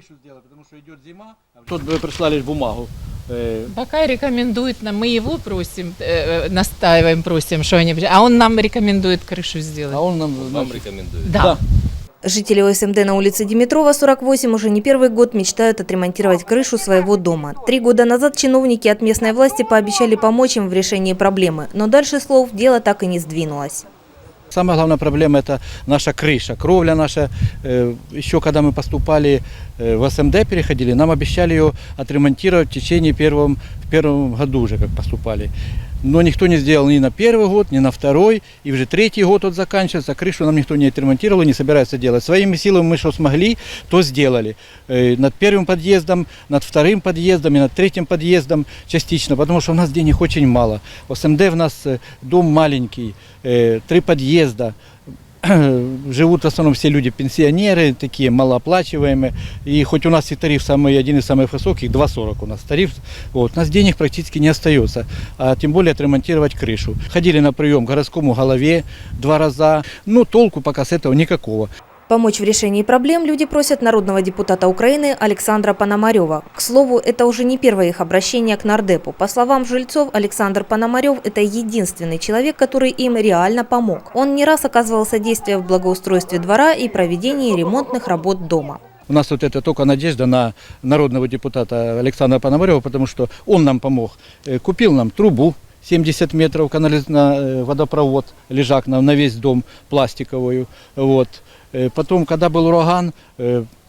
крышу сделать, потому что идет зима. Тут вы прислали бумагу. Пока рекомендует нам, мы его просим, э, настаиваем, просим, что они, а он нам рекомендует крышу сделать. А он нам... Вам значит, рекомендую. Да. Жители ОСМД на улице Димитрова, 48, уже не первый год мечтают отремонтировать крышу своего дома. Три года назад чиновники от местной власти пообещали помочь им в решении проблемы, но дальше слов дело так и не сдвинулось. Самая главная проблема это наша крыша, кровля наша. Э, Еще когда мы поступали э, в СМД, переходили, нам обещали ее отремонтировать в течение первом, первом году уже, как поступали. Но никто не сделал ни на первый год, ни на второй. И уже третий год вот заканчивается. Крышу нам никто не отремонтировал и не собирается делать. Своими силами мы что смогли, то сделали. Э, Над первым подъездом, над вторым подъездом и над третьим подъездом частично. Потому что у нас денег очень мало. В СМД у нас э, дом маленький, э, три подъезда. Живут в основном все люди пенсионеры, такие малооплачиваемые. И хоть у нас и тариф самый, один из самых высоких, 2,40 у нас тариф, вот, у нас денег практически не остается. А тем более отремонтировать крышу. Ходили на прием к городскому голове два раза. Ну, толку пока с этого никакого. Помочь в решении проблем люди просят народного депутата Украины Александра Пономарева. К слову, это уже не первое их обращение к нардепу. По словам жильцов, Александр Пономарев – это единственный человек, который им реально помог. Он не раз оказывал содействие в благоустройстве двора и проведении ремонтных работ дома. У нас вот это только надежда на народного депутата Александра Пономарева, потому что он нам помог. Э, Купил нам трубу 70 метров канали... на э, водопровод, лежак на, на весь дом пластиковую. Вот. Потом, когда был ураган,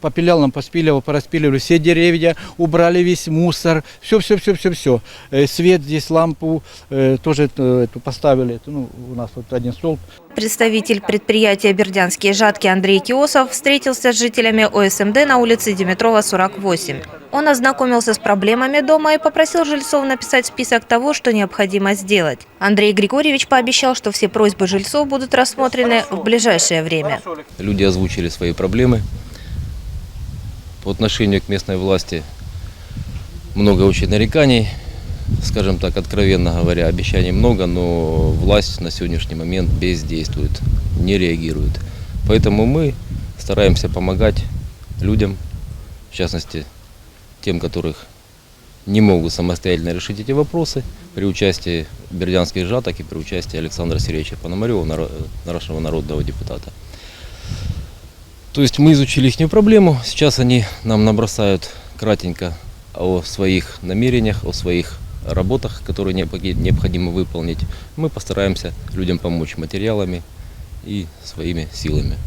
э, попилял нам, поспиливал, пораспиливали все деревья, убрали весь мусор, все, все, все, все, все. Свет здесь, лампу э, тоже э, эту поставили. Это, Ну, у нас вот один столб Представитель предприятия «Бердянские жатки» Андрей Киосов встретился с жителями ОСМД на улице Димитрова, 48. Он ознакомился с проблемами дома и попросил жильцов написать список того, что необходимо сделать. Андрей Григорьевич пообещал, что все просьбы жильцов будут рассмотрены в ближайшее время. Люди озвучили свои проблемы. По отношению к местной власти много очень нареканий, скажем так, откровенно говоря, обещаний много, но власть на сегодняшний момент бездействует, не реагирует. Поэтому мы стараемся помогать людям, в частности, тем, которых не могут самостоятельно решить эти вопросы, при участии бердянских жаток и при участии Александра Сергеевича Пономарева, нашего народного депутата. То есть мы изучили их проблему, сейчас они нам набросают кратенько о своих намерениях, о своих работах, которые необходи- необходимо выполнить. Мы постараемся людям помочь материалами и своими силами.